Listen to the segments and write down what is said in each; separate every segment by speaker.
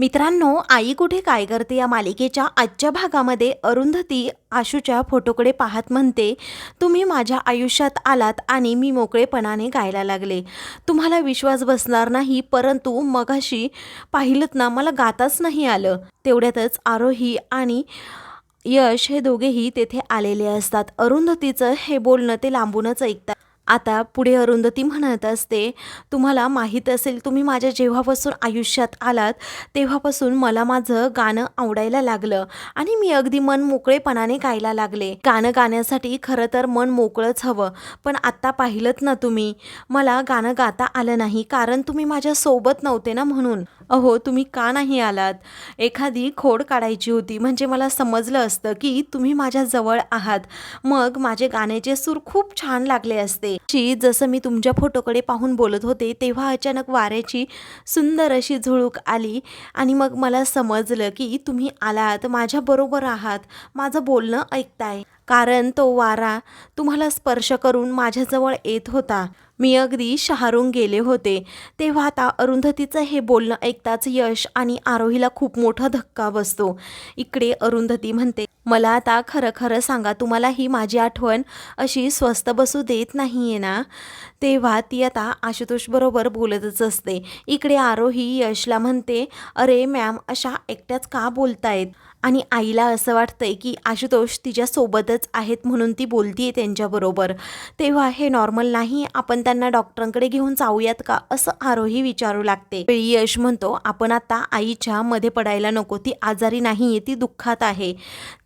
Speaker 1: मित्रांनो आई कुठे काय करते या मालिकेच्या आजच्या भागामध्ये? अरुंधती आशूच्या फोटोकडे पाहत म्हणते तुम्ही माझ्या आयुष्यात आलात आणि मी मोकळेपणाने गायला लागले. तुम्हाला विश्वास बसणार नाही परंतु मगाशी पाहिलं ना मला गाताच नाही आलं. तेवढ्यातच आरोही आणि यश हे दोघेही तेथे आलेले असतात. अरुंधतीचं हे बोलणं ते लांबूनच ऐकतात. आता पुढे अरुंधती म्हणत असते तुम्हाला माहीत असेल तुम्ही माझ्या जेव्हापासून आयुष्यात आलात तेव्हापासून मला माझं गाणं आवडायला लागलं आणि मी अगदी मन मोकळेपणाने गायला लागले. गाणं गाण्यासाठी खरं तर मन मोकळंच हवं पण आत्ता पाहिलंत ना तुम्ही? मला गाणं गाता आलं नाही कारण तुम्ही माझ्यासोबत नव्हते ना म्हणून. अहो तुम्ही का नाही आलात? एखादी खोड काढायची होती. म्हणजे मला समजलं असतं की तुम्ही माझ्या जवळ आहात. मग माझे गाण्याचे सूर खूप छान लागले असते. शी जसं मी तुमच्या फोटोकडे पाहून बोलत होते तेव्हा अचानक वाऱ्याची सुंदर अशी झुळूक आली आणि मग मला समजलं की तुम्ही आलात माझ्याबरोबर आहात माझं बोलणं ऐकताय. कारण तो वारा तुम्हाला स्पर्श करून माझ्याजवळ येत होता. मी अगदी शहारून गेले होते. तेव्हा आता अरुंधतीचं हे बोलणं ऐकताच यश आणि आरोहीला खूप मोठा धक्का बसतो. इकडे अरुंधती म्हणते मला आता खरं खरं सांगा तुम्हाला ही माझी आठवण अशी स्वस्त बसू देत नाही आहे ना? तेव्हा ती आता आशुतोषबरोबर बोलतच असते. इकडे आरोही यशला म्हणते अरे मॅम अशा एकट्याच का बोलतायत? आणि आईला असं वाटतं आहे की आशुतोष तिच्यासोबतच आहेत म्हणून ती बोलतीये त्यांच्याबरोबर. तेव्हा हे नॉर्मल नाही आपण त्यांना डॉक्टरांकडे घेऊन जाऊयात का? असं आरोही विचारू लागते. वेळी यश म्हणतो आपण आता आईच्या मध्ये पडायला नको ती आजारी नाही आहे ती दुःखात आहे.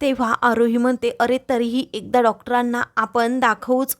Speaker 1: तेव्हा आरोही म्हणते अरे तरीही एकदा डॉक्टरांना आपण दाखवूच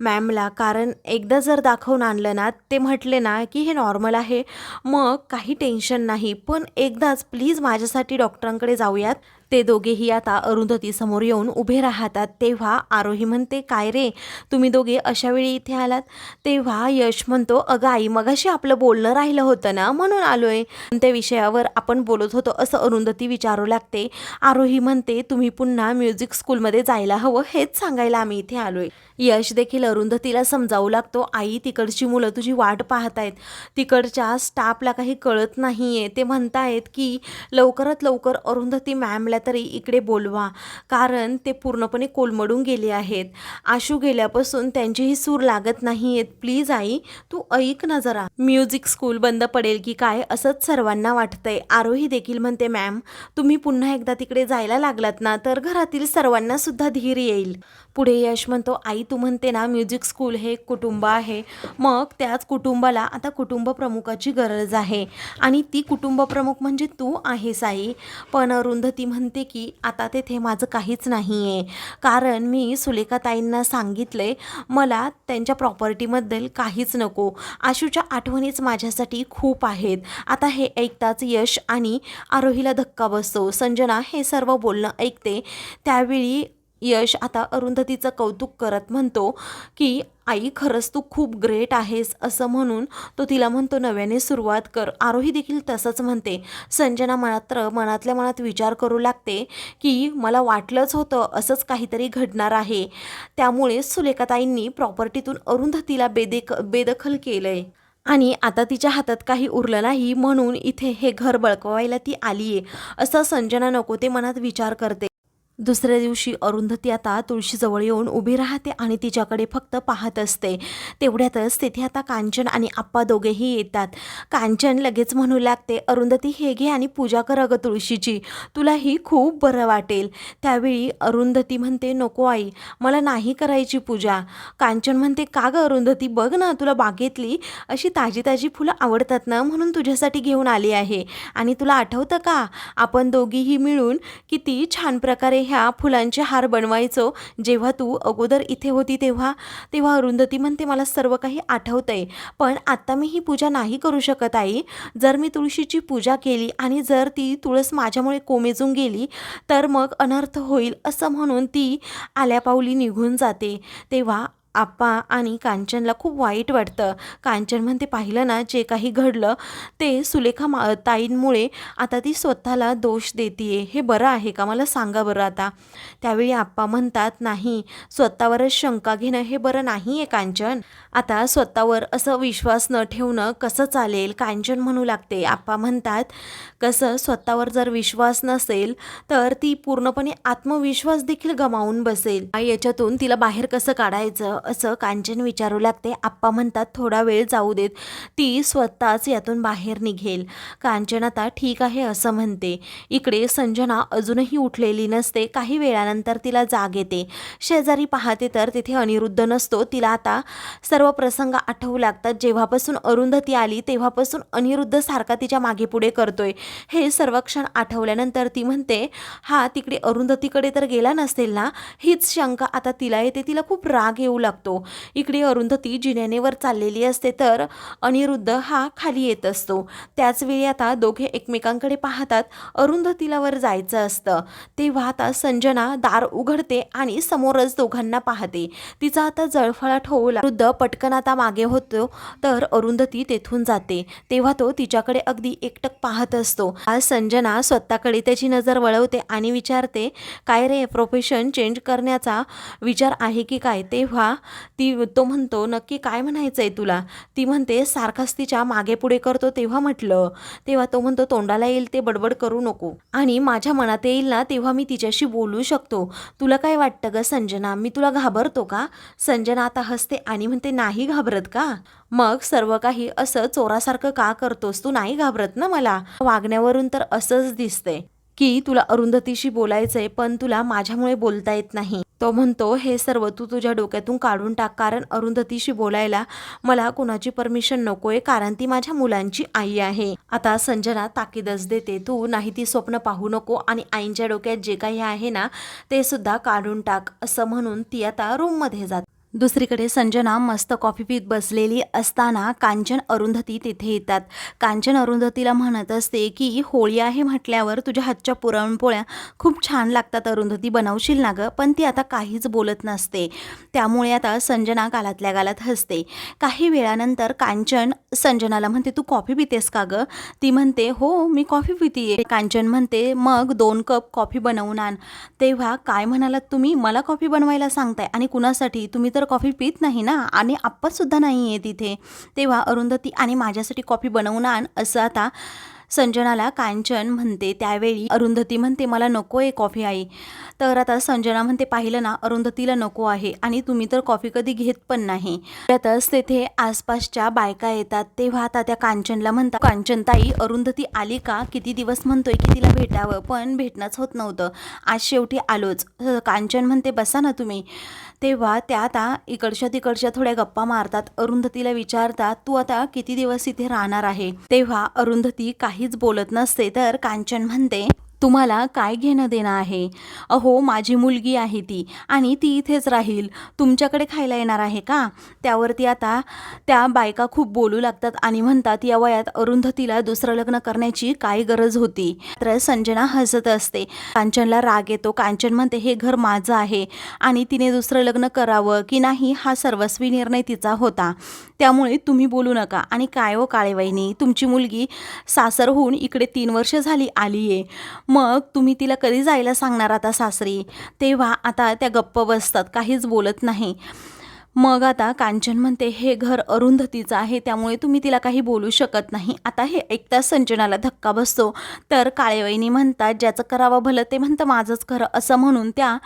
Speaker 1: मॅमला कारण एकदा जर दाखवून आणलं ना ते म्हटले ना की हे नॉर्मल आहे. मग काही टेन्शन नाही पण एकदाच प्लीज माझ्यासाठी डॉक्टरांकडे जाऊयात ते दोघेही आता अरुंधती समोर येऊन उभे राहतात. तेव्हा आरोही म्हणते काय रे तुम्ही दोघे अशा वेळी इथे आलात? तेव्हा यश म्हणतो अगं आई मगाशी आपलं बोलणं राहिलं होतं ना म्हणून आलोय. त्या विषयावर आपण बोलत होतो असं अरुंधती विचारू लागते. आरोही म्हणते तुम्ही पुन्हा म्युझिक स्कूलमध्ये जायला हवं हेच सांगायला आम्ही इथे आलोय. यश देखील अरुंधतीला समजावू लागतो आई तिकडची मुलं तुझी वाट पाहतायत. तिकडच्या स्टाफला काही कळत नाहीये. ते म्हणतायत की लवकरात लवकर अरुंधती मॅमला तरी इकडे बोलवा. कारण ते पूर्णपणे कोलमडून गेले आहेत. आशू गेल्यापासून त्यांचीही सूर लागत नाही आहेत प्लीज आई तू ऐक ना जरा. म्युझिक स्कूल बंद पडेल की काय असंच सर्वांना वाटतंय. आरोही देखील म्हणते मॅम तुम्ही पुन्हा एकदा तिकडे जायला लागलात ना तर घरातील सर्वांना सुद्धा धीर येईल. पुढे यश म्हणतो आई तू म्हणते ना म्युझिक स्कूल हे एक कुटुंब आहे. मग त्याच कुटुंबाला आता कुटुंब प्रमुखाची गरज आहे. आणि ती कुटुंब प्रमुख म्हणजे तू आहेस आई. पण अरुंधती म्हणते की आता तेथे माझं काहीच नाही आहे कारण मी सुलेखाताईंना सांगितले मला त्यांच्या प्रॉपर्टीबद्दल काहीच नको. आशूच्या आठवणीच माझ्यासाठी खूप आहेत. आता हे ऐकताच यश आणि आरोहीला धक्का बसतो. संजना हे सर्व बोलणं ऐकते. त्यावेळी यश आता अरुंधतीचं कौतुक करत म्हणतो की आई खरंच तू खूप ग्रेट आहेस असं म्हणून तो तिला म्हणतो नव्याने सुरुवात कर. आरोही देखील तसंच म्हणते. संजना मात्र मनातल्या मनात विचार करू लागते की मला वाटलंच होतं असंच काहीतरी घडणार आहे. त्यामुळे सुलेखाताईंनी प्रॉपर्टीतून अरुंधतीला बेदेक बेदखल केलं आहे आणि आता तिच्या हातात काही उरलं नाही म्हणून इथे हे घर बळकवायला ती आली आहे असं संजना नको ते मनात विचार करते. दुसऱ्या दिवशी अरुंधती आता तुळशीजवळ येऊन उभी राहते आणि तिच्याकडे फक्त पाहत असते. तेवढ्यातच तिथे आता कांचन आणि आप्पा दोघेही येतात. कांचन लगेच म्हणू लागते अरुंधती हे घे आणि पूजा कर अगं तुळशीची. तुलाही खूप बरं वाटेल. त्यावेळी अरुंधती म्हणते नको आई मला नाही करायची पूजा. कांचन म्हणते का गं अरुंधती बघ ना तुला बागेतली अशी ताजी ताजी फुलं आवडतात ना म्हणून तुझ्यासाठी घेऊन आली आहे. आणि तुला आठवतं का? आपण दोघीही मिळून किती छान प्रकारे ह्या फुलांचे हार बनवायचो. जेव्हा तू अगोदर इथे होती तेव्हा तेव्हा अरुंधती म्हणते मला सर्व काही आठवतंय. पण आत्ता मी ही पूजा नाही करू शकत आई. जर मी तुळशीची पूजा केली आणि जर ती तुळस माझ्यामुळे कोमेजून गेली तर मग अनर्थ होईल असं म्हणून ती आल्यापावली निघून जाते. तेव्हा आप्पा आणि कांचनला खूप वाईट वाटतं. कांचन म्हणते पाहिलं ना जे काही घडलं ते सुलेखा मा ताईंमुळे आता ती स्वतःला दोष देते हे बरं आहे का? मला सांगा बरं आता. त्यावेळी आप्पा म्हणतात नाही स्वतःवरच शंका घेणं हे बरं नाही आहे कांचन. आता स्वतःवर असं विश्वास न ठेवणं कसं चालेल? कांचन म्हणू लागते. आप्पा म्हणतात कसं? स्वतःवर जर विश्वास नसेल तर ती पूर्णपणे आत्मविश्वास देखील गमावून बसेल. याच्यातून तिला बाहेर कसं काढायचं? असं कांचन विचारू लागते आप्पा म्हणतात थोडा वेळ जाऊ देत. ती स्वतःच यातून बाहेर निघेल. कांचन आता ठीक आहे असं म्हणते. इकडे संजना अजूनही उठलेली नसते. काही वेळानंतर तिला जाग येते. शेजारी पाहते तर तिथे अनिरुद्ध नसतो. तिला आता सर्व प्रसंग आठवू लागतात. जेव्हापासून अरुंधती आली तेव्हापासून अनिरुद्ध सारखा तिच्यामागे पुढे करतोय. हे सर्व क्षण आठवल्यानंतर ती म्हणते हा तिकडे अरुंधतीकडे तर गेला नसेल ना? हीच शंका आता तिला येते. तिला खूप राग येऊ लागतो. इकडे अरुंधती जिन्यानेवर चाललेली असते तर अनिरुद्ध हा खाली येत असतो. त्याचवेळी आता दोघे एकमेकांकडे पाहतात अरुंधतीला वर जायचं असतं. तेव्हा आता संजना दार उघडते आणि समोरच दोघांना पाहते. तिचा आता जळफळाट होऊ लागतो पटकन आता मागे होतो तर अरुंधती तेथून जाते. तेव्हा तो तिच्याकडे अगदी एकटक पाहत असतो. आज संजना स्वतःकडे त्याची नजर वळवते आणि विचारते काय रे प्रोफेशन चेंज करण्याचा विचार आहे की काय? तेव्हा ती तो म्हणतो नक्की काय म्हणायचं आहे तुला? ती म्हणते सारखाच तिच्यामागे पुढे करतो तेव्हा म्हटलं. तेव्हा तो म्हणतो तोंडाला येईल ते बडबड करू नको. आणि माझ्या मनात येईल ना तेव्हा मी तिच्याशी बोलू शकतो. तुला काय वाटतं ग संजना? मी तुला घाबरतो का? संजना आता हसते आणि म्हणते नाही घाबरत का? मग सर्व काही असं चोरासारखं का करतोस तू? नाही घाबरत ना मला? वागण्यावरून तर असंच दिसतंय की तुला अरुंधतीशी बोलायचंय पण तुला माझ्यामुळे बोलता येत नाही. तो म्हणतो हे सर्व तू तुझ्या डोक्यातून काढून टाक कारण अरुंधतीशी बोलायला मला कुणाची परमिशन नकोय कारण ती माझ्या मुलांची आई आहे. आता संजना ताकीदच देते. तू नाही ती स्वप्न पाहू नको आणि आईंच्या डोक्यात जे काही आहे ना ते सुद्धा काढून टाक असं म्हणून ती आता रूममध्ये जाते. दुसरीकडे संजना मस्त कॉफी पीत बसलेली असताना कांचन अरुंधती तिथे येतात. कांचन अरुंधतीला म्हणत असते की होळी आहे म्हटल्यावर तुझ्या हातच्या पुरणपोळ्या खूप छान लागतात अरुंधती बनवशील ना गं? पण ती आता काहीच बोलत नसते. त्यामुळे आता संजना गालातल्या गालात हसते. काही वेळानंतर कांचन संजनाला म्हणते तू कॉफी पितेस का गं? ती म्हणते हो मी कॉफी पितीये. कांचन म्हणते मग दोन कप कॉफी बनवून आण. तेव्हा काय म्हणालात तुम्ही? मला कॉफी बनवायला सांगताय आणि कुणासाठी? तुम्ही तर कॉफी पित नाही ना? आणि आप्पासुद्धा नाही आहे तिथे. तेव्हा अरुंधती आणि माझ्यासाठी कॉफी बनवून आण असं आता संजनाला कांचन म्हणते त्यावेळी अरुंधती म्हणते मला नको आहे कॉफी आई. तर आता संजना म्हणते पाहिलं ना अरुंधतीला नको आहे आणि तुम्ही तर कॉफी कधी घेत पण नाही. त्यातच तेथे आसपासच्या बायका येतात तेव्हा आता त्या कांचनला म्हणतात कांचन ताई अरुंधती आली का? किती दिवस म्हणतोय की तिला भेटावं पण भेटणंच होत नव्हतं. आज शेवटी आलोच. कांचन म्हणते बसा ना तुम्ही. तेव्हा त्या आता इकडच्या तिकडच्या थोड्या गप्पा मारतात अरुंधतीला विचारतात तू आता किती दिवस इथे राहणार आहे? तेव्हा अरुंधती काहीच बोलत नसते तर कांचन म्हणते तुम्हाला काय घेणं देणं आहे? अहो माझी मुलगी आहे ती आणि ती इथेच राहील. तुमच्याकडे खायला येणार आहे का? त्यावरती आता त्या बायका खूप बोलू लागतात आणि म्हणतात या वयात अरुंधतीला दुसरं लग्न करण्याची काय गरज होती? तर संजना हसत असते. कांचनला राग येतो. कांचन म्हणते हे घर माझं आहे आणि तिने दुसरं लग्न करावं की नाही हा सर्वस्वी निर्णय तिचा होता. त्यामुळे तुम्ही बोलू नका. आणि काय हो काळेवाईनी? तुमची मुलगी सासर होऊन इकडे तीन वर्ष झाली आली आहे मग तुम्ही तिला कधी जायला सांगणार आता सासरी? तेव्हा आता त्या गप्प बसतात काहीच बोलत नाही. मग आता कांचन म्हणते हे घर अरुंधतीचं आहे त्यामुळे तुम्ही तिला काही बोलू शकत नाही. आता हे ऐकताच संजनाला धक्का बसतो. तर काळेवहिनी म्हणतात ज्याचं करावं भलं ते म्हणतं माझंच खरं असं म्हणून त्या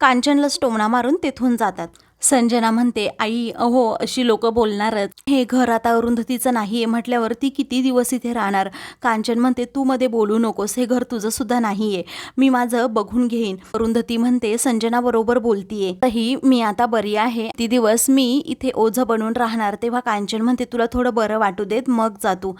Speaker 1: कांचनला टोमणा मारून तिथून जातात. संजना म्हणते आई अहो अशी लोक बोलणारच. हे घर आता अरुंधतीचं नाही म्हटल्यावर ती किती दिवस इथे राहणार? कांचन म्हणते तू मध्ये बोलू नकोस हे घर तुझं सुद्धा नाहीये. मी माझं बघून घेईन. अरुंधती म्हणते संजना बरोबर बोलतीये. तही मी आता बरी आहे. ती दिवस मी इथे ओझं बनून राहणार. तेव्हा कांचन म्हणते तुला थोडं बरं वाटू देत मग जा तू.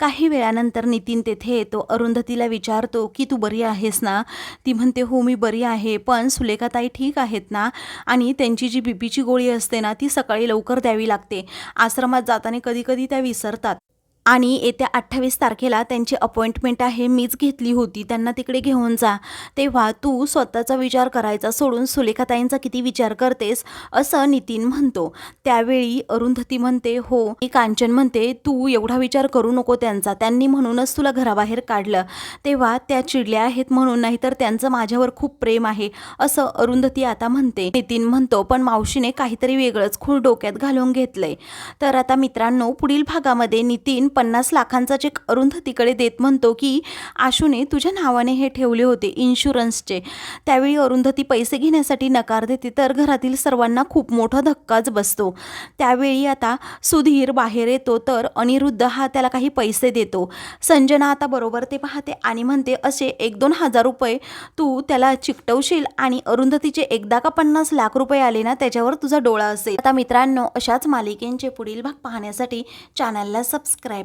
Speaker 1: काही वेळानंतर नितीन तेथे येतो. अरुंधतीला विचारतो की तू बरी आहेस ना? ती म्हणते हो मी बरी आहे पण सुलेखाताई ठीक आहेत ना? आणि त्यांची जी बीपीची गोळी असते ना ती सकाळी लवकर द्यावी लागते. आश्रमात जाताना कधी कधी त्या विसरतात. आणि येत्या अठ्ठावीस तारखेला त्यांची अपॉइंटमेंट आहे मीच घेतली होती त्यांना तिकडे घेऊन जा. तेव्हा तू स्वतःचा विचार करायचा सोडून सुलेखाताईंचा किती विचार करतेस असं नितीन म्हणतो. त्यावेळी अरुंधती म्हणते हो. मी कांचन म्हणते तू एवढा विचार करू नको त्यांचा त्यांनी म्हणूनच तुला घराबाहेर काढलं. तेव्हा त्या चिडल्या आहेत म्हणून नाहीतर त्यांचं माझ्यावर खूप प्रेम आहे असं अरुंधती आता म्हणते. नितीन म्हणतो पण मावशीने काहीतरी वेगळंच खूळ डोक्यात घालून घेतलंय. तर आता मित्रांनो पुढील भागामध्ये नितीन पन्नास लाखांचा चेक अरुंधतीकडे देत म्हणतो की आशूने तुझ्या नावाने हे ठेवले होते इन्शुरन्सचे त्यावेळी अरुंधती पैसे घेण्यासाठी नकार देते तर घरातील सर्वांना खूप मोठा धक्काच बसतो. त्यावेळी आता सुधीर बाहेर येतो तर अनिरुद्ध हा त्याला काही पैसे देतो. संजना आता बरोबर ते पाहते आणि म्हणते असे एक दोन हजार रुपये तू त्याला चिकटवशील आणि अरुंधतीचे एकदा का पन्नास लाख रुपये आले ना त्याच्यावर तुझा डोळा असेल. आता मित्रांनो अशाच मालिकेंचे पुढील भाग पाहण्यासाठी चॅनलला सबस्क्राईब